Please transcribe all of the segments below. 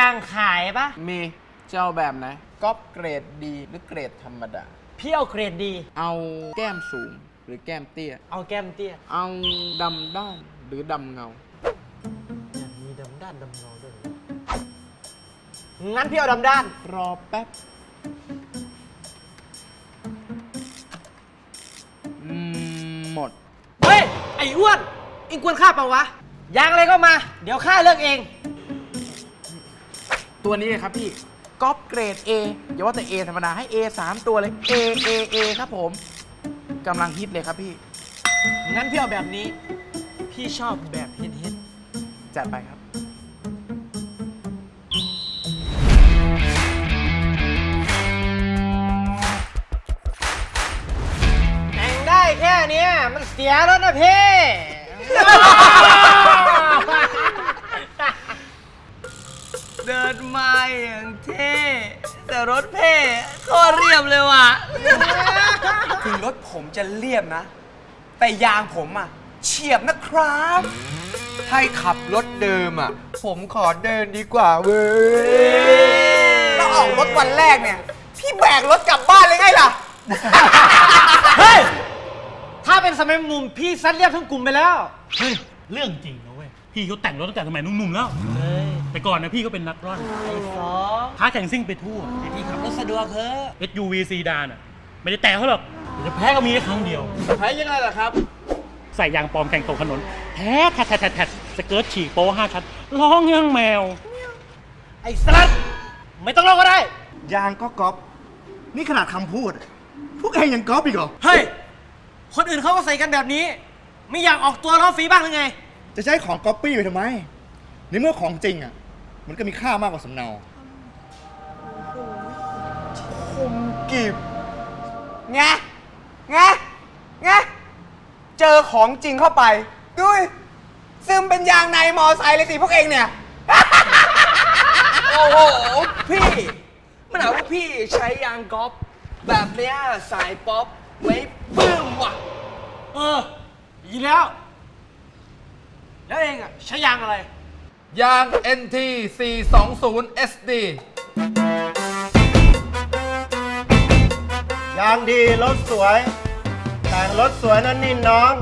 มียางขายปะมีเจ้าแบบไหนก๊อปเกรดดีหรือเกรดธรรมดา พี่เอาเกรดดี เอาแก้มสูงหรือแก้มเตี้ย เอาแก้มเตี้ยเอาดำด้านหรือดำเงามีดำด้านดำเงาด้วยงั้นพี่เอาดำด้าน รอแป๊บอืมหมด เฮ้ย ไอ้อ้วนอิงควรค่าเปล่าวะยางอะไรก็มา เดี๋ยวข้าเลือกเอง ตัวนี้เลยครับพี่ก๊อปเกรด A อย่าว่าแต่ A ธรรมดาให้ A 3 ตัวเลย A A A ครับผมกำลังฮิตเลยครับพี่ งั้นพี่เอาแบบนี้ พี่ชอบแบบเฮ็ดเฮ็ดจัดไปครับ แต่งได้แค่เนี้ยมันเสียแล้วนะพี่ เดินมาอย่างเท่แต่รถเพ่ก็เรียบเลยว่ะ ถึงรถผมจะเรียบนะ แต่ยางผมอะเฉียบนะครับให้ขับรถเดิมอะ ผมขอเดินดีกว่าเว้ยแล้วออกรถวันแรกเนี่ย พี่แบกรถกลับบ้านเลยไงล่ะ เฮ้ย ถ้าเป็นสมัยหนุ่มพี่ซัดเรียบทั้งกลุ่มไปแล้ว เฮ้ย เรื่องจริงนะเว้ย พี่เขาแต่งรถตั้งแต่สมัยหนุ่มๆแล้วเฮ้ย แต่ก่อนนะพี่ก็เป็นนักร่อนไอ้สองท้าแข่งซิ่งไปทั่ว ไอ้พี่ขับรถสะดวกเถอะ SUV ซีดานอะ ไม่ได้แต่เขาหรอกเดี๋ยวจะแพ้ก็มีแค่ครั้งเดียวใช้ยังไงล่ะครับ ใส่ยางปลอมแข่งตกถนนแท้แทะแทะแทะแทะสเกิร์ตฉีกโป้ห้าชั้นร้องยังแมว ไอ้สลัดไม่ต้องรอก็ได้ ยางก็ก๊อปนี่ขนาดคำพูด พวกเองยังก๊อปอีกเหรอ เฮ้ย คนอื่นเขาก็ใส่กันแบบนี้ ไม่อยากออกตัวล้อฟรีบ้างหรือไง จะใช้ของก๊อปปี้ไปทำไม ในเมื่อของจริงอะ มันก็มีค่ามากกว่าสำเนา คมกีบไงไงไงเจอของจริงเข้าไปดุยซึมเป็นยางในมอไซค์เลยสิพวกเองเนี่ย โอ้โห พี่ มันหาว่าพี่ใช้ยางกอล์ฟแบบเนี้ยสายป๊อปไม่ปลื้มว่ะ เออดีแล้ว แล้วเองอะ ใช้ยางอะไร ยาง NT 420 SD ยางดีรถสวย แต่งรถสวยนั่นนี่น้อง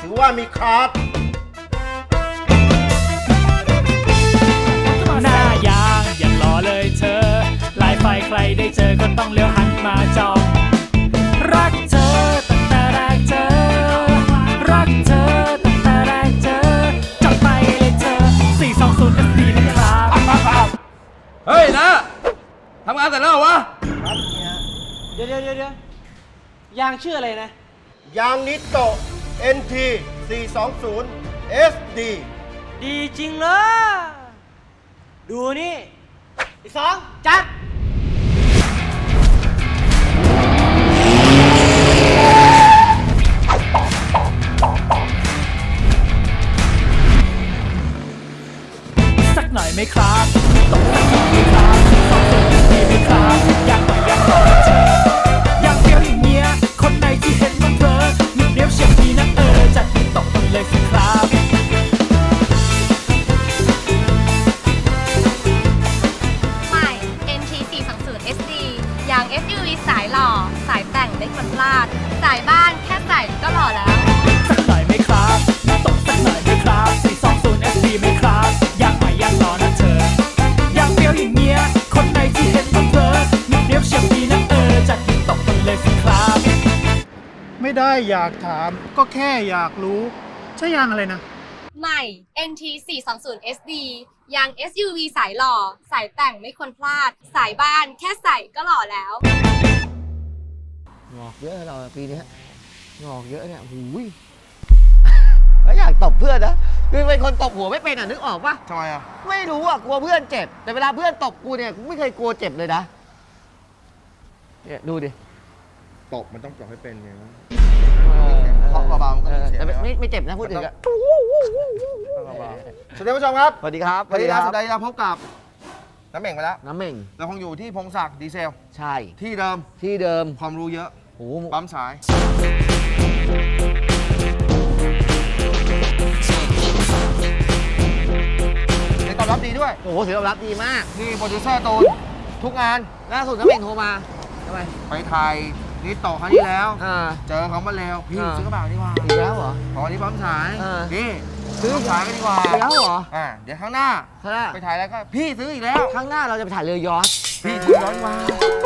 ถือว่ามีคลาสหน้ายางอย่างรอเลยเธอ ลายไฟใครได้เจอก็ต้องเลี้ยวหันมาจอง รักเธอ เฮ้ยนะทำงานเสร็จแล้วเหรอวะเดี๋ยวเดี๋ยวเดี๋ยวเดี๋ยวยางชื่ออะไรนะ ยางนิโต NT 420 SD ดีจริงเลยดูนี่อีกสองจัดสักหน่อยไหมครับ ตกสักหน่อยไหมครับ420 SD ไหมครับอยากหน่อยอยากรอเจออยากเฟี้ยวอย่างเงี้ยคนไหนที่เห็นมันเพลอหนึ่งเดียวเฉียบดีนะเออจัดให้ตกมันเลยสิครับใหม่ NT 420 SD ยาง SUV สายหล่อ สายแต่งไม่ควรพลาด สายบ้า อยากถาม ก็แค่อยากรู้ ใช่ยางอะไรนะ ใหม่ NT 420 SD ยาง SUV สายหล่อ สายแต่งไม่ควรพลาด สายบ้านแค่ใส่ก็หล่อแล้ว งอกเยอะเราปีเนี้ยงอกเยอะเนี่ยหูยแล้วอยากตบเพื่อนนะคือเป็นคนตบหัวไม่เป็นอะนึกออกปะทำไมอะ ไม่รู้อะกลัวเพื่อนเจ็บ แต่เวลาเพื่อนตบกูเนี่ยกูไม่เคยกลัวเจ็บเลยนะเนี่ยดูดิ ตบมันต้องตบให้เป็นอย่างนั้น เคาะเบาๆมันก็มีเสียงแต่แล้วไม่ไม่เจ็บนะพูดถึงอะสวัสดีผู้ชมครับสวัสดีครับวันนี้นะสัปดาห์ที่เราพบกับน้ำเหม่งไปแล้วน้ำเหม่งเราคงอยู่ที่พงศักดิ์ดีเซล ใช่ ที่เดิมที่เดิมความรู้เยอะโอ้โหปั๊มสายในตอบรับดีด้วย โอ้โหหเสียงตอบรับดีมาก นี่โปรดิวเซอร์ตูนทุกงานล่าสุดน้ำเองโทรมาทำไมไปถ่าย นี่ต่อครั้งที่แล้ว อ่า เจอเขามาแล้ว พี่อ่า ซื้อกระเป๋าดีกว่าอีกแล้วเหรอพอวันนี้พร้อมฉายอ่านี่ นี่ซื้อฉายกันดีกว่าอีกแล้วเหรออ่าเดี๋ยวข้างหน้า ข้างหน้าไปถ่ายแล้วก็พี่ซื้ออีกแล้ว ข้างหน้าเราจะไปถ่ายเรือยอชต์พี่ซื้อร้อยกว่า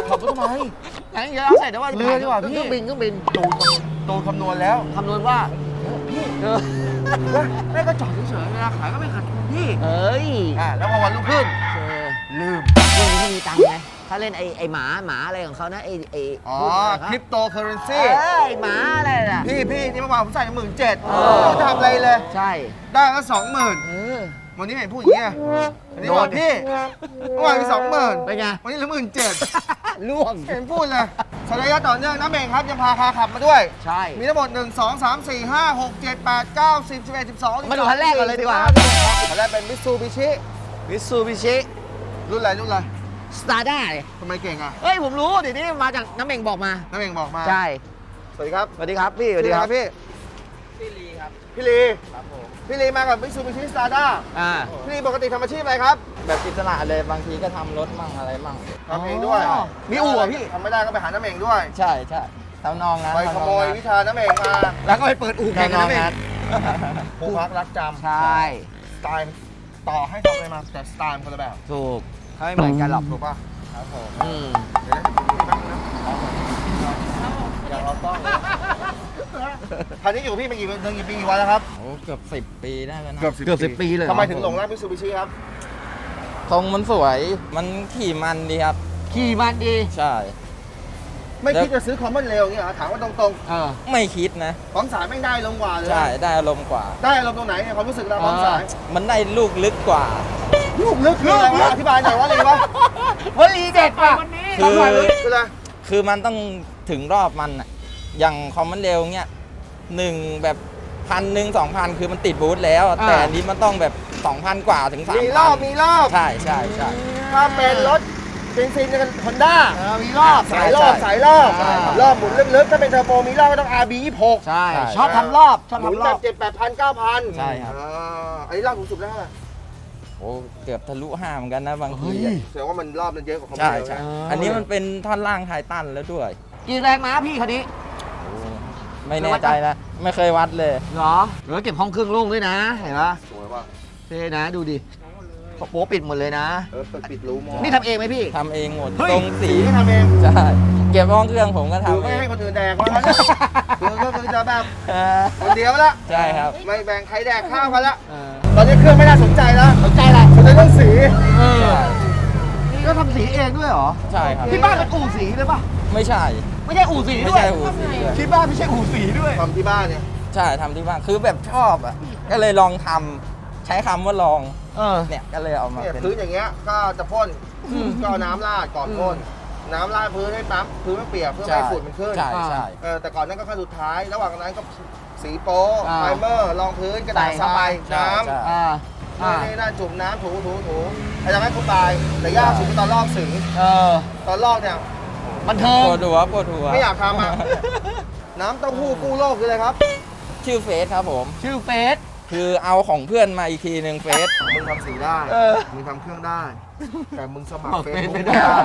ขับรถทำไมงั้นเดี๋ยวเราใส่เดี๋ยวว่าเรือดีกว่าพี่เครื่องบินเครื่องบินตูนตูนคำนวณแล้วคำนวณว่าพี่เออแม่ก็จอดเฉยๆเวลาขายก็ไม่ขาดทุนพี่เอ้ยอ่าแล้วพอวันรุ่งขึ้นเออลืม เรื่องนี้เขามีตังค์ไง ถ้าเล่นไอ้ไอ้หมาหมาอะไรของเขานะไอ้ไอ้อ๋อพูดะไนะคริปโตเคอเรนเอซีอไอ้หมาอะไรน่ะ พี่พี่นี่เมื่อวานผมใส่หมื่นเจ็ดเออไม่ทำอะไรเลย ใช่ได้ก็สองหมื่นเออ วันนี้เห็นพูดอย่างเงี้ยวันนี้บอกพี่เมื่อวานมีสองหมื่นเป็นไง วันนี้เหลือหมื่นเจ็ดล่วง เห็นพูดเลยสระยะต่อเนื่องน้ำเองครับยังพาคาขับมาด้วย ใช่ มีทั้งหมด 1 2 3 4 5 6 7 8 9 10 11 12 มาดูคันแรกก่อนเลยดีกว่าครับ คันแรกเป็นมิตซูบิชิมิตซูบิชิรุ่นอะไรรุ่นอะไร สตาร์ด้าเนี่ยทำไมเก่งอะเฮ้ยผมรู้เดี๋ยวนี้มาจากน้ำเองบอกมา น้ำเองบอกมาใช่ สวัสดีครับสวัสดีครับพี่ สวัสดีครับ พี่พี่ลีครับพี่ลีครับผมพี่ลีมากับมิตซูบิชิสตาร์ด้าอ่า พี่ลีปกติทำอาชีพอะไรครับแบบอิสระเลยบางทีก็ทำรถมั่งอะไรมั่ง ทำเองด้วยอ๋อมีอู่เหรอพี่ ทำไม่ได้ก็ไปหาน้ำเองด้วย ใช่ใช่ทำนองนั้นไปขโมยวิชาน้ำเองมาแล้วก็ไปเปิดอู่แข่งทำนองน้ำเองนั้นผู้พักรักจำใช่ สไตล์ต่อให้ทำอะไรมาแต่สไตล์มันคนละแบบ ถูก เขาไม่เหมือนกันหรอกถูกป่ะครับผมอืมเดี๋ยวนะแป๊บนึงนะอยากเอากล้องเลยคันนี้อยู่กับพี่มากี่เดือนกี่ปีกี่วันแล้วครับโอ้เกือบสิบปีได้แล้วนะเกือบเกือบสิบปีเลยเหรอทำไมถึงหลงรักมิตซูบิชิครับทรงมันสวยมันขี่มันดีครับ ขี่มันดีใช่ ไม่คิดจะซื้อคอมมอนเร็วอย่างเงี้ยเหรอถามว่าตรงเออไม่คิดนะๆพร้อมสายแม่งได้ลงกว่าเลยใช่ได้อารมณ์กว่า ได้อารมณ์ตรงไหนเนี่ยความรู้สึกเราพร้อมสายมันได้ลูกลึกกว่า ลูกลึกคืออะไรวะอธิบายหน่อยว่าอะไรวะวลีเด็ดป่ะคือ คืออะไรคือมันต้องถึงรอบมันอะอย่างคอมมันเร็วเงี้ยหนึ่งแบบพันหนึ่งสองพันคือมันติดบูธแล้ว แต่อันนี้มันต้องแบบสองพันกว่าถึงสามมีรอบมีรอบ ใช่ใช่ใช่ ถ้าเป็นรถเบนซินกับฮอนด้ามีรอบใช่สายรอบใช่สายรอบใช่ครับรอบหมุนลึกๆ ถ้าเป็นเทอร์โบมีรอบก็ต้อง RB 26ใช่ใช่ ชอบทำรอบ ชอบหมุนทำรแบอบบ เจ็ดแปดพันเก้าพันใช่ครับอันนี้รอบสูงสุดได้เท่าไหร่ โอ้เกือบทะลุห้าเหมือนกันนะบางทีอะแสดงว่ามันรอบมันเยอะกว่าคอมใช่เร็วใช่นะอันนี้มันเป็นท่อนล่างไททันแล้วด้วยกี่แรงม้าพี่คันนี้ไม่แน่ใจนะไม่เคยวัดเลย เหรอเดี๋ยวเก็บห้องเครื่องโล่งด้วยนะ เห็นปะสวยว่ะเท่นะดูดิ โป๊ปิดหมดเลยนะ เออเปิดปิดรูมองนี่ทำเองไหมพี่ ทำเองหมดเฮ้ยตรงสีสีก็ทำเองใช่เก็บห้องเครื่องผมก็คือทำเอไม่งให้คนอื่นแดกว่างั้นคือก็คือจะแบบเออคนเดียวละใช่ครับไม่แบ่งใครแดกข้าวกันละเออตอนนี้เครื่องไม่น่าสนใจแล้วสนใจอะไรสนใจเรื่องสีเออนี่ก็ทำสีเองด้วยเหรอ ใช่ครับ ที่บ้านเป็นอู่สีเลยป่ะ ไม่ใช่ ไม่ใช่อู่สีไม่ด้วยใช่หูสีด้วยที่บ้านไม่ใช่อู่สีด้วยทำที่บ้านเนี่ย ใช่ทำที่บ้านคือแบบชอบอะก็เลยลองทำใช้คำว่าลอง เออ เนี่ยก็เลยเอามาเนี่ยเป็น พื้นอย่างเงี้ยก็จะพ่นก็เอาน้ำราดก่อนพ่นน้ำราดพื้นให้ปั๊มพื้นไม่เปียกเพื่อไม่ให้ฝุ่นมันขึ้นใช่ใช่ เออแต่ก่อนนั้นก็ขั้นสุดท้าย ระหว่างนั้นก็สีโป๊อ่า ไพรเมอร์รองพื้นกระดาษใส่ทเข้าไปรายใช่น้ใช่ อ่าำอ่านี่นี่นั่นจุ่มน้ำถูถูถูไอ้ทำให้คุณตายแต่ยากสุดคือตอนลอกสีเออตอนลอกเนี่ย บันเทิงปวดหัวปวดหัวไม่อยากทำอะ น้ำเต้าหู้กู้โลกคืออะไรครับ ชื่อเฟสครับผม ชื่อเฟส คือเอาของเพื่อนมาอีกทีหนึ่งเฟสมึงทำสีได้ เออ มึงทำเครื่องได้ แต่มึงสมัคบรอกเฟเฟซซบุ๊กไม่ไม่ได้ได้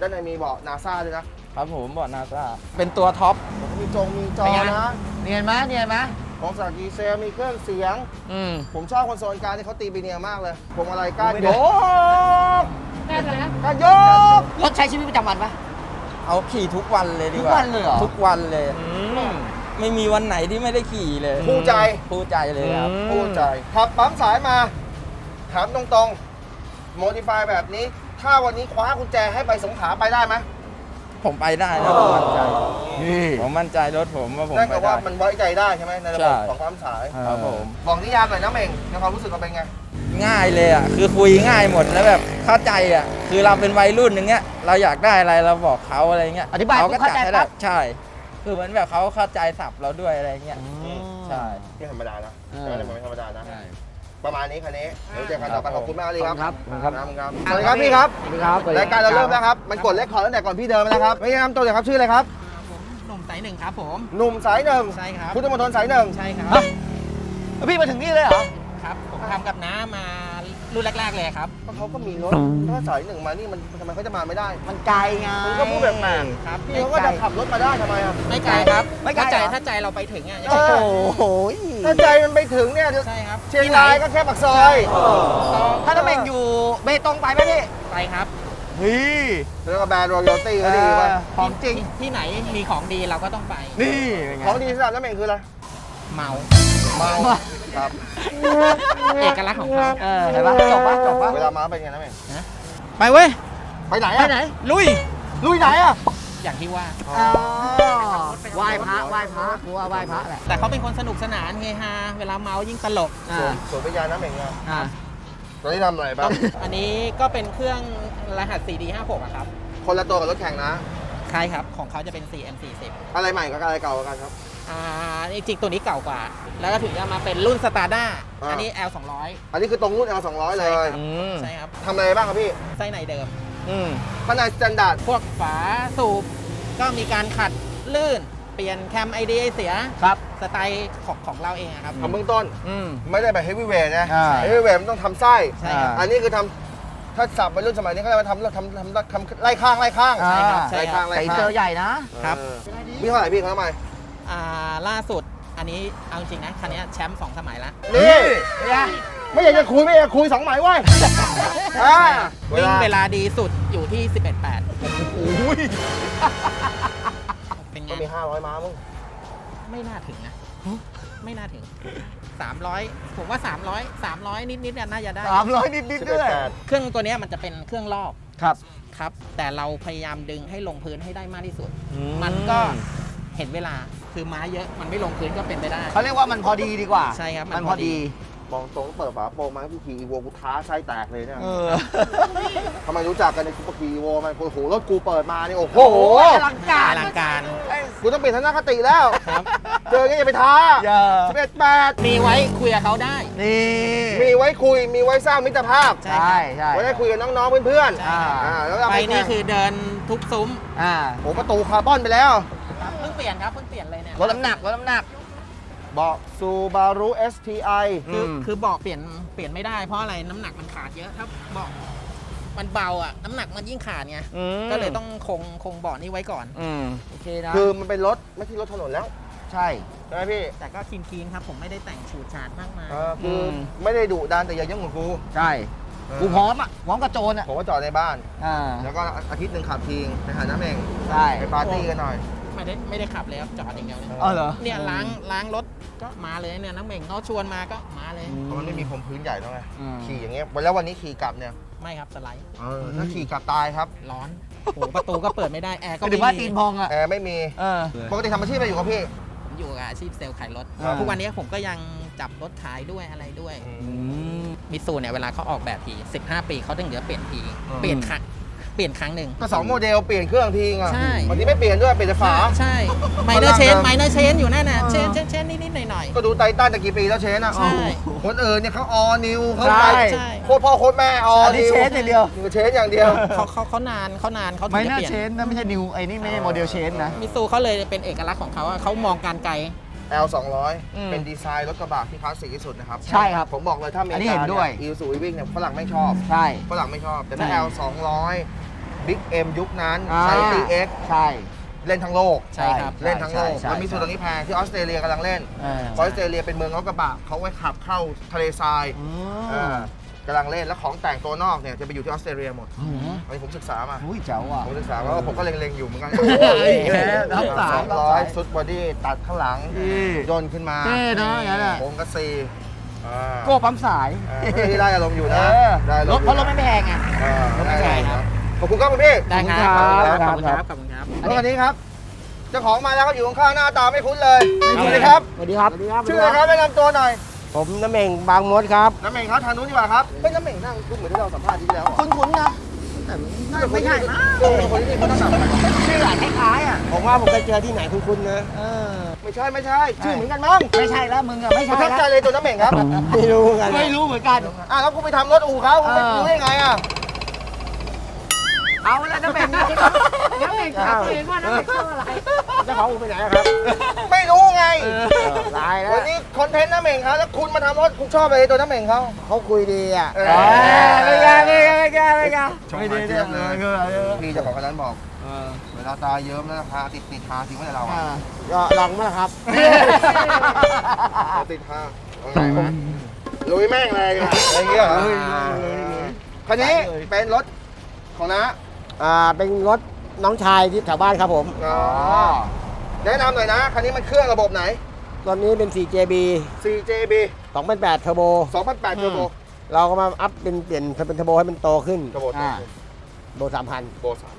ด้านในมีบอกนาซาด้วยนะครับผมบอกนาซาเป็นตัวท็อป มีจงมีจอเป็นไง นะเนียนไหมเนียนไหมของจากดีเซลมีเครื่องเสียง อืมผมชอบคอนโซลกลารที่เขาตีไปเนียมากเลยพวงมาลัยก้านไม่โยได้กก้านโยก รถใช้ชีวิตประจำวันปะ เอาขี่ทุกวันเลยดีกว่า ทุกวันเลยเหรอ ทุกวันเลย ไม่มีวันไหนที่ไม่ได้ขี่เลยคู่ใจ คู่ใจเลยครับคู่ใจขับปั๊มสายมา ถามตรงๆ โมดิฟายแบบนี้ ถ้าวันนี้คว้ากุญแจให้ไปสงขลาไปได้ไหมผมไปได้นะผมมั่นใจ นี่ ผมมั่นใจรถผมว่าผมนั่นไปก็ได้ ว่ามันไว้ใจได้ใช่ไหมในระบบใช่ ของปั๊มสายครับผม บอกนิยามหน่อยนะเม่งในความรู้สึกเราเป็นไง ง่ายเลยอะ คือคุยง่ายหมดแล้วแบบเข้าใจอะ คือเราเป็นวัยรุ่นอย่างเงี้ย เราอยากได้อะไรเราบอกเขาอะไรเงี้ยอธิบายเขาก็เข้าจัดใจให้ได้ปั๊บ ใช่ คือเหมือนแบบเขาเข้าใจสับเราด้วยอะไรเงี้ย ใช่ที่ธรรมดานะเออ แต่ไม่ธรรมดานะประมาณนี้คันนี้เดี๋ยวเจอกันต่อไปขอบคุณมากเลยครับครับครับ ครับสวัสดีครับพี่ครับ สวัสดีครับรายการเราเริ่มแล้วครับ มันกดเลคคอร์ดตั้งแต่ก่อนพี่เดินมาแล้วครับไม่แนะนำตัวเลยครับชื่ออะไรครับหนุ่มสายหนึ่งครับผม หนุ่มสายหนึ่งใช่ครับ พุทธมณฑลสายหนึ่งใช่ครับฮะแล้วพี่มาถึงนี่เลยเหรอครับผม ทำกับน้ามารุ่นแรกๆเลยครับ เพราะเขาก็มีรถถ้าสายหนึ่งมานี่มันทำไมเขาจะมาไม่ได้มันไกลไงมันก็พูดแบบแปลกครับๆพี่เขาก็จะขับรถมาได้ทำไมอะ ไม่ไกลครับไม่ไกลถ้าใจเหรอถ้าใจเราไปถึงอะเออโอ้โหถ้าใจมันไปถึงเนี่ยใช่ครับเชียงรายก็แค่ปากซอยถ้าน้ำเม่งอยู่เบตงไปไหมพี่ไปครับเฮ้ยแล้วก็แบรนด์รอยัลตี้ก็ดีป่ะของจริง ที่ที่ไหนมีของดีเราก็ต้องไป นี่เป็นไงของดีสำหรับน้ำเองคืออะไร เมา เมาครับ เอกลักษณ์ของเขาเออเห็นปะจบปะจบปะเวลามาเป็นไงน้ำเองไปเว้ย ไปไหนไปอะไหน ลุย ลุยไหนอะอย่างที่ว่า อ๋อไหว้พระไหว้พระกูว่าไหว้พระแหละแต่เขาเป็นคนสนุกสนานเฮฮาเวลาเมายิ่งตลกอ่าสวนสวนพญาน้ำเองอะอ่าตอนนี้ทำอะไรบ้างอันนี้ก็เป็นเครื่องรหัส CD 56 อะครับคนละตัวกับรถแข่งนะ ใช่ครับ ของเขาจะเป็น CM 40 อะไรใหม่กับอะไรเก่ากว่ากันครับ อ่าจริงๆตัวนี้เก่ากว่า แล้วก็ถึงจะมาเป็นรุ่นสตาร์ด้าอ่า อันนี้ L 200 อันนี้คือตรงรุ่น L 200 เลย อืมใช่ครับทำอะไรบ้างครับพี่ไส้ในเดิม อืมข้างในสแตนดาร์ดพวกฝาสูบก็มีการขัดลื่น เปลี่ยนแคมไอเดียเสียครับสไตล์ของของเราเองอะครับ ทำเบื้องต้น อืม ไม่ได้แบบเฮฟวี่เวทนะอ่า เฮฟวี่เวทมันต้องทำไส้ ใช่ครับ อันนี้คือทำถ้าสับไปรุ่นสมัยนี้เขาเรียกว่าทำทำทำทำไล่ข้างไล่ข้างอ่า ใช่ครับใช่ไล่ครัข้าบงไล่ใส่ข้างเจอใหญ่นะ ครับ เออมีเท่าไหร่พี่เขาทำไม อ่าล่าสุดอันนี้เอาจริงนะคันนี้แชมป์สองสมัยแล้วนี่ไม่อยากจะคุยไม่อยากจะคุยสองหมายเว้ยอ่าวิ่งเวลาดีสุดอยู่ที่ 11.8เป็นไงก็มี 500 ม้ามึงไม่น่าถึงนะ ไม่น่าถึง 300 ผมว่า 300 300 นิดๆเนี่ยน่าจะได้สามร้อยนิดๆด้วยเครื่องตัวเนี้ยมันจะเป็นเครื่องรอบครับครับ แต่เราพยายามดึงให้ลงพื้นให้ได้มากที่สุดอืมมันก็ เห็นเวลาคือม้าเยอะมันไม่ลงพื้นก็เป็นไปได้ เขาเรียกว่ามันพอดีดีกว่า ใช่ครับมันพอดี มองตรงเปิดฝาโปรงมาพี่ขี่อีโวกูท้าไส้แตกเลยเนี่ยเออ ทำไมรู้จักกันในกูขี่อีโวมันโอ้โหรถกูเปิดมานี่โอ้โหอลังการอลังการกูต้องเปลี่ยนทัศนคติแล้วครับ เจออย่างนี้อย่าไปท้าอย่าสิบเอ็ดแปดมีไว้คุยกับเขาได้ นี่มีไว้คุยมีไว้สร้างมิตรภาพใช่ ใช่ใช่ไว้ได้คุยกับน้องๆเพื่อนใช่ๆอ่าแล้วเราไปไปนี่แข่งคือเดินทุกซุ้ม อ่าโอ้ประตูคาร์บอนไปแล้วครับเพิ่งเป ลี่ยนครับเพิ่งเปลี่ยนเลยเนี่ยลดน้ำหนักลดน้ำหนัก เบาะซูบารุ STI คืออืมคือเบอกเปลี่ยนเปลี่ยนไม่ได้เพราะอะไรน้ำหนักมันขาดเยอะถ้าเบอกมันเบาอะน้ำหนักมันยิ่งขาดไงอืมก็เลยต้องคงคงเบาะนี้ไว้ก่อนอืมโอเคนะคือมันเป็นรถไม่ใช่รถถนนแล้วใช่ ใช่ไหมพี่แต่ก็คีนคีนๆครับผมไม่ได้แต่งฉูดฉาดมากมายเออคืออม ไม่ได้ดุดันแต่อย่ายุ่งกับกูใช่เออกูพร้อมอะพร้อมกับโจรอะผมว่าจอดในบ้าน อ่าแล้วก็อาทิตย์หนึ่งขับทีงไปหาน้ำเองใช่ ไปปาร์ตี้กันหน่อย ไม่ได้ไม่ได้ขับเลยครับจอดอย่างเดียวเลยอ๋อเหรอ เนี่ยล้างล้างรถก็มาเลยเนี่ยน้ำเหม่งเขาชวนมาก็มาเลย เพราะมันไม่มีพรมพื้นใหญ่แล้วไงอืม ขี่อย่างเงี้ยแล้ววันนี้ขี่กลับเนี่ยไม่ครับสไลด์เออถ้าขี่กลับตายครับร้อนโอ้โหประตูก็เปิดไม่ได้แอร์ก็ก็ไม่ถือว่ามีตีนพองอะ แอร์ไม่มีเออ ปกติทำอาชีพอะไรอยู่กับพี่ ผมอยู่กับอาชีพเซลล์ขายรถอ่า ทุกวันนี้ผมก็ยังจับรถขายด้วยอะไรด้วยอืมมิตซูเนี่ยเวลาเขาออกแบบที 15 ปีเขาถึงจะเปลี่ยนที อืม เปลี่ยนครั้ง เปลี่ยนครั้งหนึ่ง ก็สองโมเดลเปลี่ยนเครื่องทีอะใช่ บางทีไม่เปลี่ยนด้วยเปลี่ยนแต่ฝา ใช่ไมเนอร์เชนฝรั่งเดิมไมเนอร์เชนอยู่นั่นน่ะเชนเชนเชนนิดๆหน่อย ก็ดูไททันแต่กี่ปีแล้วเชนอะใช่ คนอื่นเนี่ยเขาออนิวเขาใช่ไปใช่โคตรพ่อโคตรแม่อออันนี้นิวเชนอย่างเดียว เชนอย่างเดียวๆเขาเขาเขานานเขานานเขาถึไม่งจะน่าเปลี่ยนเชนนะไม่ใช่นิวไอ้นี่ไม่ใช่โมเดลเชนนะ มิตซูเขาเลยเป็นเอกลักษณ์ของเขาอะเขามองการไกล L อืม200 เป็นดีไซน์รถกระบะที่คลาสสิกที่สุดนะครับใช่ครับผมบอกเลยถ้าอเมอันรินี้กาเห็นด้วย อีซูวิ่งเนี่ยฝรั่งไม่ชอบใช่ ฝรั่งไม่ชอบ แต่ถ้า ใช่ L 200 Big M ยุคนั้นอ่าใช้ TX ใช่ เล่นทั้งโลกใช่ครับ เล่นทั้งโลกใช่ใช่แล้วมีส่วนตรงนี้แพงที่ออสเตรเลียกำลังเล่นเออออสเตรเลียเป็นเมืองรถกระบะเขาไว้ขับเข้าทะเลทรายอืเอมอ กำลังเล่นแล้วของแต่งตัวนอกเนี่ยจะไปอยู่ที่ออสเตรเลียหมดอืมอันนี้ผมศึกษามาอุ้ยเจ๋วอะ ผมศึกษาว่าผมก็เล็งๆอยู่เหมือนกันอีกแล้วรับสายสองร้อยซุดบอดี้ตัดข้างหลังอืมย่นขึ้นมาเท่เนอะอย่างนั้นอะโค้งกระซีอ่าโก้ปั๊มสายอ่าที่ได้อารมณ์อยู่นะเออได้อารรมถณ์เพราะรถไม่แพงไง อ่ารถไม่แพงครับ ขอบคุณครับคุณพี่ ได้ครับขอบคุณครับขอบคุณครับขอบคุณครับแล้ววันนี้ครับเจ้าของมาแล้วก็อยู่ข้างๆหน้าตาไม่คุ้นเลยสวัสดีครับ สวัสดีครับ ชื่ออะไรครับแนะนำตัวหน่อย ผมน้ำเม่งบางมดครับ น้ำเม่งครับทางนู้นดีกว่าครับเป็นน้ำเม่งนั่งคุ้นเหมือนที่เราสัมภาษณ์ที่แล้วคุ้นๆนะไม่ใช่มั้งเออคนที่นี่เขาต้องสัมภาษณ์ชื่อคล้ายๆอะผมว่าผมเคยเจอที่ไหนคุ้นๆนะเออไม่ใช่ไม่ใช่ชื่อเหมือนกันมั้งไม่ใช่แล้วมึงอะไม่ประใช่ทับแล้วใจเลยตัวน้ำเม่งครับไม่รู้กันไม่รู้เหมือนกันอะแล้วกูไปทำรถอู่เขากูไม่เออรู้ได้ไงอะ เอาแล้วน้ำแม่งนี่น้ำแม่งถามตัวเองว่าน้ำแม่งชอบอะไร เจ้าของอูไปไหนอะครับไม่รู้ไงตายแล้ววันนี้คอนเทนต์น้ำเหม่งเขาแล้วคุณมาทำรถคุณชอบอะไรตัวน้ำเหม่งเขา เขาคุยดีอะเออ ไม่กล้าไม่กล้าไม่กล้าไม่กล้าไม่ดีเลยพี่เจ้าของร้านบอก เวลาตาเยิ้มแล้วพาติดติดทาทิ้งไว้ในเราอะก็ลองไหมาครับ ติดทาเอาไหมาลุยแม่งเลยอะไรเงี้ยเหรอคันนี้เป็นรถของน้า อ่าเป็นรถน้องชายที่แถวบ้านครับผมอ๋อแนะนำหน่อยนะคันนี้มันเครื่องระบบไหน ตอนนี้เป็น 4JB 4JB 2008 เทอร์โบ 2008 เทอร์โบ เราก็มาอัพเป็นเปลี่ยนเป็นเทอร์โบให้มันโตขึ้นเทอร์โบอ่าโบโบสามพัน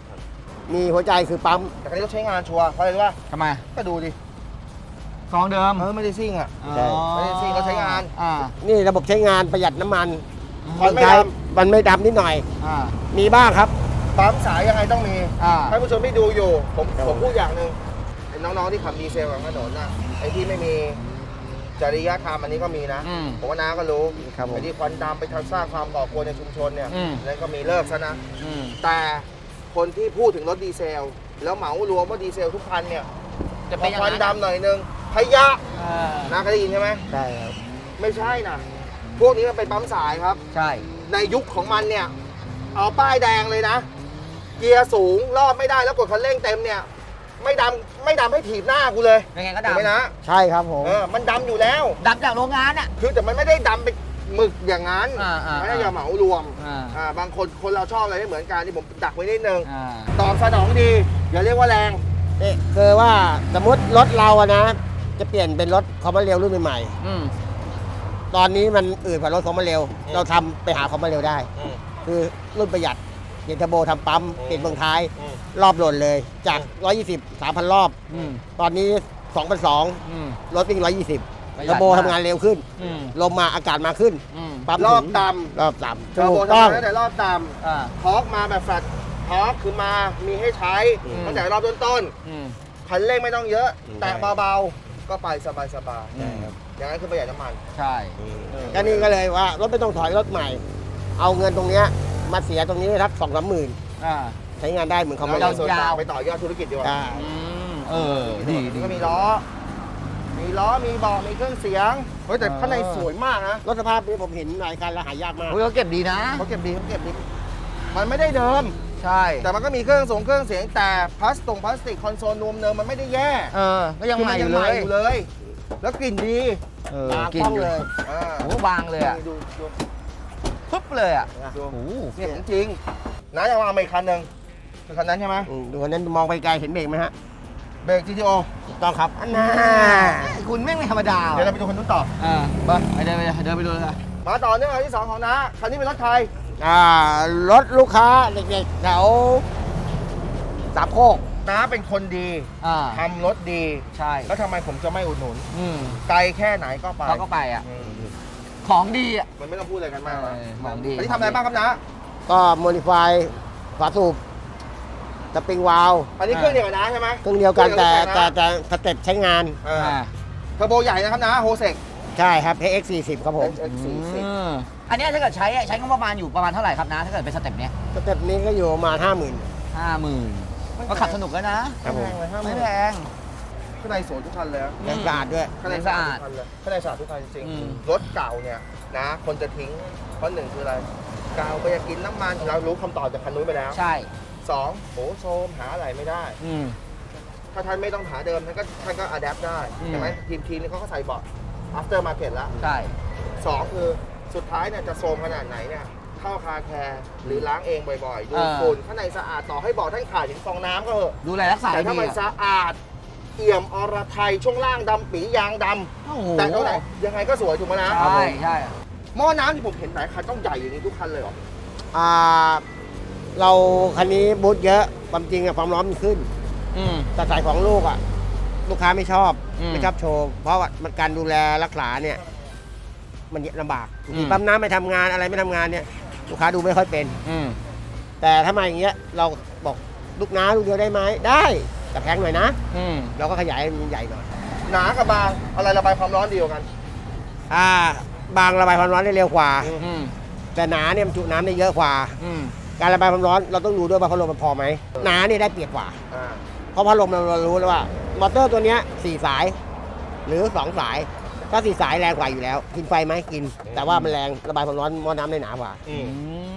3,000มีหัวใจคือปั๊ม แต่คันนี้ต้องใช้งานชัวร์เพราะอะไรรู้ป่ะทำไม ก็ดูดิของเดิมเออไม่ได้ซิ่งอะใช่ไม่ได้ซิ่งเขาใช้งานอ่านี่ระบบใช้งานประหยัดน้ำมันมันไม่ใช้ดมันไม่ดำนิดหน่อยอ่ามีบ้างครับ ปั๊มสายยังไงต้องมีอ่าท่านผู้ชมที่ดูอยู่ ผมครับผมพูดอย่างหนึ่งไอ้น้องๆที่ขับดีเซลกับถนนน่ะไอ้ที่ไม่มีจริยธรรมอันนี้ก็มีนะอืมผมว่าน้าก็รู้ครับผมไอ้ที่ควันดำไปทำสร้างความก่อกวนในชุมชนเนี่ยอืม นั่นก็มีเลิกซะนะ อืม แต่คนที่พูดถึงรถดีเซล แล้วเหมารวมว่าดีเซลทุกคันเนี่ยจะพเป็อนยังคไงวันดำหน่อยนึงขยะอ่านะเคยได้ยินใช่ไหมใช่ครับไม่ใช่นะพวกนี้มันเป็นปั๊มสายครับ ใช่ ในยุคของมันเนี่ย เอาป้ายแดงเลยนะ เกียร์สูงรอบไม่ได้แล้วกดคันเร่งเต็มเนี่ย ไม่ดำไม่ดำให้ถีบหน้ากูเลยยังไงก็ถูกไหมดำนะใช่ครับผม เออมันดำอยู่แล้ว ดำจากโรงงานอะ คือแต่มันไม่ได้ดำเป็นหมึกอย่างนั้นอ่าอ่าไม่ได้อย่าเหมารวมอ่า อ่าบางคนคนเราชอบอะไรไม่เหมือนกันที่ผมดักไว้นิดนึงอ่าตอบสนองดีอย่าเรียกว่าแรง นี่คือว่าสมมติรถเราอะนะ จะเปลี่ยนเป็นรถคอมมาเร็วรุ่นใหม่อืมๆตอนนี้มันอื่นกว่ารถคอมมาเร็วเราทำไปหาคอมมาเร็วได้ คือรุ่นประหยัด เปลี่ยนเทอร์โบทำปั๊มเปลี่ยนเมืองท้าย อืม รอบหล่นเลย จาก 120 3,000 รอบ อืมตอนนี้2,200อืม รถวิ่งประห120ยัเทอดร์โบมากทำงานเร็วขึ้น อืมลมมาอากาศมาขึ้น อืมปั๊มรอบถึงต่รอบต่ำำเทอร์ถูโบกทำต้องงานตั้งแต่รอบต่อ่าำทอร์กมาแบบแฟลตทอร์กคือมามีให้ใช้อืม ตั้งแต่รอบต้นอืม ๆคันเร่งไม่ต้องเยอะแตะเบาๆ ก็ไปสบายอืม ๆอย่างนั้นคือประหยัดน้ำมัน ใช่ ก็นี่ก็เลยว่ารถไม่ต้องถอยรถใหม่ เอาเงินตรงเนี้ย มาเสียตรงนี้ทักสองสามหมื่นอ่าใช้งานได้เหมือนคอมแล้มาวเร็วส่วนต่างยาวไปต่อยอดธุรกิจดีกว่าอ่า อืมเออดีดี ก็มีล้อ มีล้อ มีเบาะมีเครื่องเสียง เฮ้ยแต่ข้างในสวยมากนะรถสภาพนี้ผมเห็นหลายคันแล้วหายากมากอุ้ยเขาเก็บดีนะ เขาเก็บดีเขาเก็บดี มันไม่ได้เดิม ใช่ แต่มันก็มีเครื่องส่งเครื่องเสียงแต่พลาสติกพลาสติกคอนโซลนวมเนิมมันไม่ได้แย่เออ ก็ยังคือใหม่นอยู่เลยอยู่เลย แล้วกลิ่นดีเออ ตากินกล้องอยู่เลยอ่าโอ้บางเลยอะ ดูดู ปึ๊บเลยอะดูโอ้โหเนี่ยของจริงน้ายังมาอีกคันหนึ่งคือคันนั้นใช่ไหมอืมดูคันนั้นมองไปไกลเห็นเบรกไหมฮะเบรก GTO ถูกต้องครับอันน่าคุณแม่งไม่ธรรมดาเดี๋ยวเราไปดูคันนู้นต่ออ่าไปไปเดินไปเดินไปดูเลยมาต่อเนื่องอันที่สองของน้าคันนี้เป็นรถใครอ่ารถลูกค้าเด็กๆแถวสามโคกน้าเป็นคนดีอ่าทำรถดี ใช่ แล้วทำไมผมจะไม่อุดหนุนอืมไกลแค่ไหนก็ไปเราก็ไปอะอืม ของดีอะ มันไม่ต้องพูดอะไรกันมากนะเออของดี อันนี้ทำอะไรบ้างครับนะ ก็โมดิฟายฝาสูบสปริงวาลวอันนี้เครื่องเดียวกับน้าใช่ไหมเครื่องเดียวกันแต่เครื่องเดียวกับแต่แต่สเต็ปใช้งาน เอออ่าเทอร์โบใหญ่นะครับนะโฮเซก ใช่ครับ HX 40ครับผม HX 40อืมอันเนี้ยถ้าเกิดใช้อะใช้งบประมาณอยู่ประมาณเท่าไหร่ครับนะถ้าเกิดเป็นสเต็ปเนี้ยสเต็ปนี้ก็อยู่ประมาณห้าหมื่นห้าหมื่นก็ขับสนุกแล้วนะ ครับผม ไม่แพง ข้างในสวยทุกคันเลยอะแรงสะอาดด้วย ข้างในสะอาดทุกคันเลยข้างในสะอาดทุกคันจริงอืม ๆรถเก่าเนี่ยนะ คนจะทิ้งเพราะหนึ่งคืออะไรกาวก็จะกินน้ำมันเรารู้คำตอบจากคันนู้นไปแล้วใช่สองโหโซมหาอะไรไม่ได้ อืม ถ้าท่านไม่ต้องหาเดิมท่านก็ท่านก็อัดแอปได้อืม ใช่ไหมทีมทีมนี่เขาก็ใส่เบาะ after market แล้วใช่ สองคือสุดท้ายเนี่ยจะโซมขนาดไหนเนี่ยเข้าคาแคร์หรือล้างเองบ่อยๆ ดูเออ ฝุ่นข้างในสะอาดต่อให้บอกท่านขาดถึงฟองน้ำก็เถอะดูแลรักษาแต่ถ้าดีมันอะสะอาด เอี่ยมอรไทยช่วงล่างดำปียางดโอ้โหำแต่เท่าไหร่ยังไงก็สวยถูกไหมนะใช่ใช่หม้อน้ำที่ผมเห็นหลายคันต้องใหญ่อย่างนี้ทุกคันเลยเหรออ่าเราคันนี้บูทเยอะความจริงอะความร้อนมันขึ้น อืม แต่สายของลูกอะลูกค้าไม่ชอบอืมไม่ชอบโชว์เพราะว่ามันการดูแลรักษาเนี่ย มันลำบากอืมทีปั๊มน้ำไม่ทำงานอะไรไม่ทำงานเนี่ย ลูกค้าดูไม่ค่อยเป็น อืม แต่ถ้ามาอย่างเงี้ยเราบอกลูกน้าลูกเดียวได้ไหมได้ แต่แพงหน่อยนะ อืมเราก็ขยายให้มันใหญ่หน่อย หนากับบางอะไรระบายความร้อนดีกว่ากัน อ่า บางระบายความร้อนได้เร็วกว่า อืมแต่หนาเนี่ยมันจุน้ำได้เยอะกว่า อืมการระบายความร้อนเราต้องดูด้วยว่าพัดลมมันพอไหม หนาเนี่ยได้เปรียบกว่า อ่า เพราะพัดลมเราเรารู้แล้วว่ามอเตอร์ตัวเนี้ยสี่สาย หรือสองสาย ถ้าสี่สายแรงกว่าอยู่แล้ว กินไฟไหมกิน แต่ว่ามันแรงระบายความร้อนหม้อน้ำได้หนากว่า อืม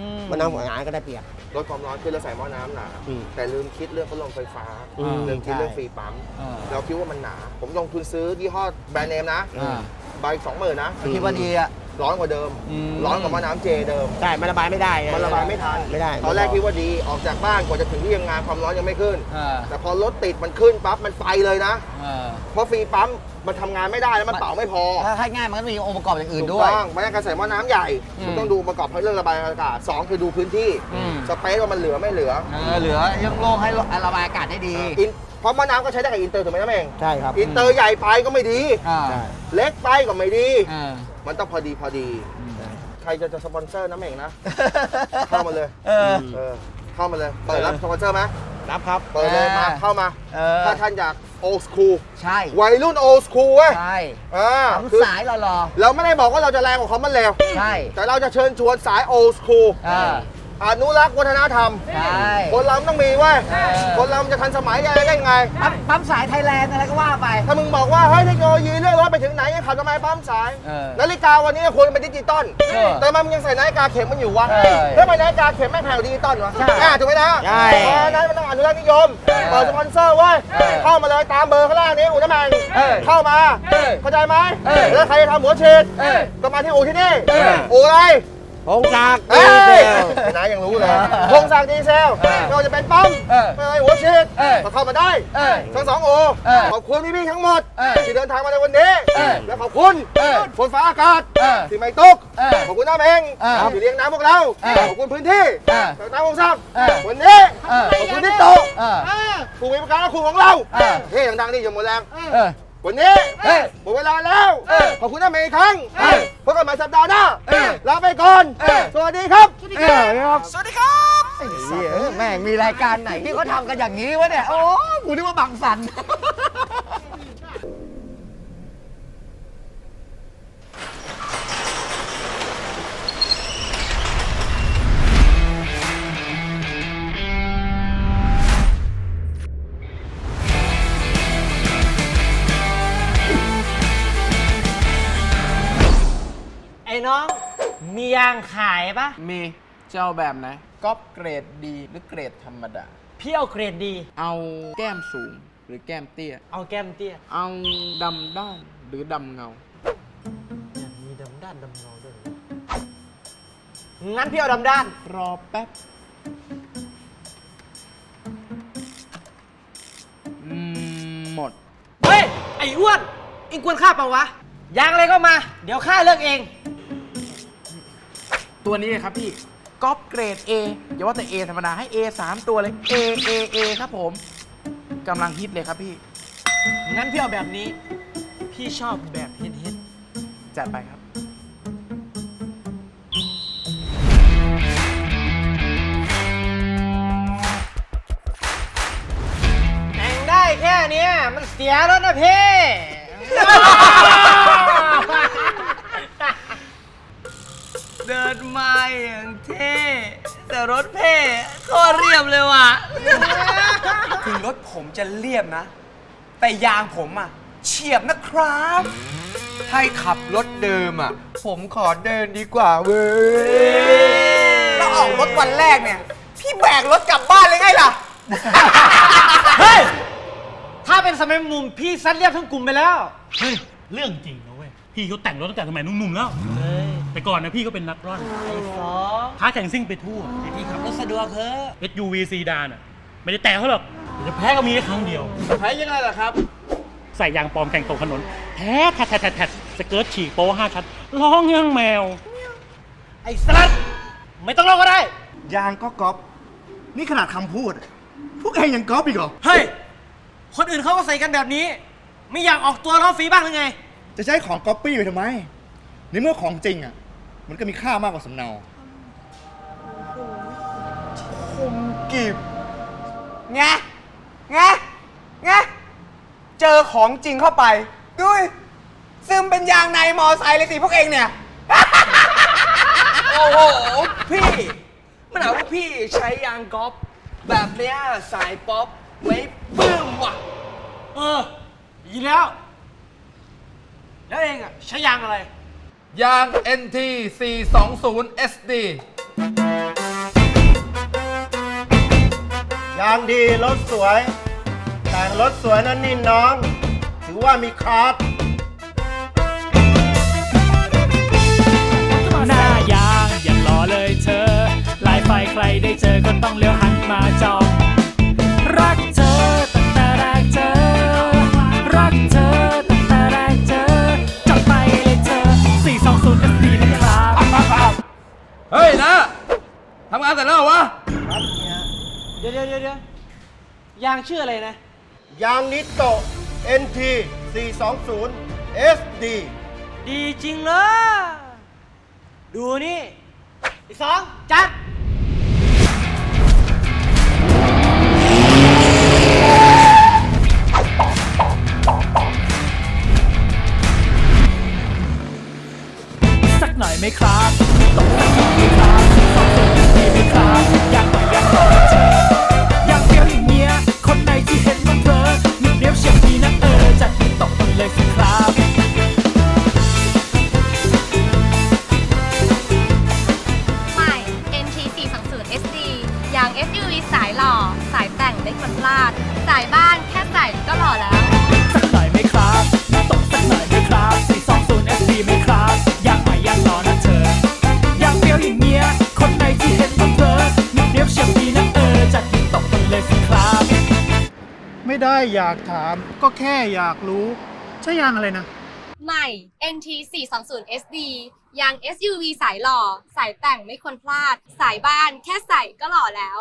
ห ม้อน้ำหนาก็ได้เปรียบ ลดความร้อนขึ้นแล้วใส่หม้อน้ำหนา อืมแต่ลืมคิดเรื่องพัดลมไฟฟ้าอืมลืมคิดใช่เรื่องฟรีปั๊ม อ่า เราคิดว่ามันหนา ผมลงทุนซื้อยี่ห้อแบรนด์เนมนะ อ่า ใบสองหมื่นนะ คิดว่าดีอะ ร้อนกว่าเดิม อืม ร้อนกว่าหม้อน้ำเจเดิม ใช่มันระบายไม่ได้ไงมันระบายไม่ทันไม่ได้ตอนแรกคิดว่าดีออกจากบ้านกว่าจะถึงที่ทำงานความร้อนยังไม่ขึ้นอ่าแต่พอรถติดมันขึ้นปั๊บมันไฟเลยนะอ่าเพราะฟรีปั๊มมันทำงานไม่ได้แล้วมันเป่าไม่พอถ้าให้ง่ายมันก็มีองค์ประกอบอย่างอื่นถูกด้วย ต้องไม่ใช่การใส่หม้อน้ำใหญ่อืมคุณต้องดูประกอบเรื่องระบายอากาศสองคือดูพื้นที่อืม สเปซว่ามันเหลือไม่เหลือเออเหลือยังโล่งให้ระบายอากาศได้ดีอินเพราะหม้อน้ำก็ใช้ได้กับอินเตอร์ถูกไหมน้ำเองใช่ครับอินเตอร์ใหญ่ไปก็ไม่ดี อ่าใช่ เล็กไปก็ไม่ดีอ่า มันต้องพอดีพอดี ใครจะจะสปอนเซอร์น้ำเองนะ เข้ามาเลยเออ เออเข้ามาเลย เปิดรับสปอนเซอร์ไหมรับครับ เปิดเลยมาอ่าเข้ามา เออ ถ้าท่านอยากโอ s คูลใช่วัยรุ่นโอ s คูลเว้ยใช่อ่าทำคือสายหล่อเราไม่ได้บอกว่าเราจะแรงกว่าเขามันเร็วๆใช่ แต่เราจะเชิญชวนสายโอ s คูลอ่าอนุรักษ์วัฒนธรรม ใช่ คนเราต้องมีเว้ย เออ คนเราจะทันสมัยได้ได้ไง ปั๊มปั๊มสายไทยแลนด์อะไรก็ว่าไป ถ้ามึงบอกว่าเฮ้ยเทคโนโลยีเรื่อง รถไปถึงไหนยังขับทำไมปั๊มสาย เออนาฬิกาวันนี้ควรเป็นดิจิตอลเออแต่มันยังใส่นาฬิกาเข็มมันอยู่วะใช่แล้วทำไมนาฬิกาเข็มไม่แพงกว่าดิจิตอลวะใช่อ่าถูกไหมนะใช่เพราะฉะนั้นมันต้องอนุรักษ์นิยมเออเปิดสปอนเซอร์เว้ยเออเข้ามาเลยตามเบอร์ข้างล่างนี้อู่น้ำมันเออเข้ามาเออเข้าใจไหมเออแล้วใครจะทำหัวฉีดเออก็มาที่อู่ที่นี่เอออู่อะไร พงศักดิ์เอ้ยดีเซลนะยังรู้เลยเออพงศักดิ์ดีเซลเออไม่ว่าจะเป็นปั๊มเออไม่ว่าจะหัวฉีดเออก็เข้ามาได้เออทั้งสองอู่เออขอบคุณพี่ๆทั้งหมดเออที่เดินทางมาในวันนี้เออและขอบคุณเออฝนฟ้าอากาศเออที่ไม่ตกเออขอบคุณน้ำเองเออที่เลี้ยงน้ำพวกเราเออขอบคุณพื้นที่เออจากน้ำวงซับเออวันนี้เออขอบคุณที่โตะเออ ผู้มีประการและครูของเราเออเฮ้ยดังๆนี่อย่าหมดแรง เออ วันนี้เฮ้ยหมดเวลาแล้ว เออขอบคุณน้ำเองอีกครั้งเออพบกันใหม่สัปดาห์หน้าเออลาไปก่อน เออสวัสดีครับเออไอ้เหี้ยแม่งมีรายการไหนที่เขาทำกันอย่างนี้วะเนี่ย โอ้กูนึกว่าบังสัน อ้น้อง มียางขายปะมีเจ้าแบบไหนก๊อปเกรดดีหรือเกรดธรรมดา พี่เอาเกรดดี เอาแก้มสูงหรือแก้มเตี้ย เอาแก้มเตี้ย เอาดำด้านหรือดำเงา มีดำด้านดำเงาด้วยงั้นพี่เอาดำด้าน รอแป๊บอืมหมด เฮ้ย ไอ้อ้วนอิงควรค่าเปล่าวะยางอะไรก็มา เดี๋ยวข้าเลือกเอง ตัวนี้เลยครับพี่ก๊อปเกรด A อย่าว่าแต่ A ธรรมดาให้ A 3 ตัวเลย A A A ครับผมกำลังฮิตเลยครับพี่ งั้นพี่เอาแบบนี้ พี่ชอบแบบเฮ็ดเฮ็ดจัดไปครับ แต่งได้แค่เนี้ยมันเสียแล้วนะพี่ เดินมาอย่างเท่แต่รถเพ่โคตรเรียบเลยว่ะ ถึงรถผมจะเรียบนะ แต่ยางผมอะเฉียบนะครับให้ขับรถเดิมอะผมขอเดินดีกว่าเว้ยแล้วออกรถวันแรกเนี่ย พี่แบกรถกลับบ้านเลยไงล่ะ เฮ้ย ถ้าเป็นสมัยหนุ่มพี่ซัดเรียบทั้งกลุ่มไปแล้ว เฮ้ย เรื่องจริงนะเว้ย พี่เขาแต่งรถตั้งแต่สมัยหนุ่มๆแล้ว แต่ก่อนนะพี่ก็เป็นนักร่อนไอ้สองท้าแข่งซิ่งไปทั่ว ไอ้พี่ขับรถสะดวกเถอะ SUV ซีดานอะ ไม่ได้แต่เขาหรอกเดี๋ยวจะแพ้ก็มีแค่ครั้งเดียว แพ้ยังไงล่ะครับ ใส่ยางปลอมแข่งตกถนนแท้แทะแทะแทะแทะสเกิร์ตฉีกโป้ห้าชั้นร้องยังแมว ไอ้สลัดไม่ต้องเล่าก็ได้ ยางก็ก๊อปนี่ขนาดคำพูด พวกเองยังก๊อปอีกเหรอ เฮ้ย คนอื่นเขาก็ใส่กันแบบนี้ ไม่อยากออกตัวล้อฟรีบ้างหรือไง จะใช้ของก๊อปปี้ไปทำไม ในเมื่อของจริงอะ มันก็มีค่ามากกว่าสำเนา คมกีบไงไงไงเจอของจริงเข้าไปดุยซึมเป็นยางในมอไซค์เลยสิพวกเองเนี่ย โอ้โห พี่ มันหาว่าพี่ใช้ยางกอล์ฟแบบเนี้ยสายป๊อปไม่ปลื้มว่ะ เออดีแล้ว แล้วเองอะ ใช้ยางอะไร ยาง NT 420 SD ยางดีรถสวย แต่งรถสวยนั่นนี่น้อง ถือว่ามีคลาสหน้ายางอย่างหล่อเลยเธอ ลายไฟใครได้เจอก็ต้องเลี้ยวหันมาจอง รักเธอ ยางชื่ออะไรนะ ยางนิโต NT 420 SD ดีจริงเลยดูนี่อีกสองจัด สักหน่อยไหมครับตกสักหน่อยไหมครับ หนึ่งเดียวเฉียบดีนะเออจัดให้ตกมันเลยสิครับใหม่ NT 420 SD ยาง SUV สายหล่อ สายแต่งได้คนพลาด สายบ้านแค่ใส่ก็หล่อแล้ว อยากถาม ก็แค่อยากรู้ ใช่ยางอะไรนะ ใหม่ NT 420 SD ยาง SUV สายหล่อ สายแต่งไม่ควรพลาด สายบ้านแค่ใส่ก็หล่อแล้ว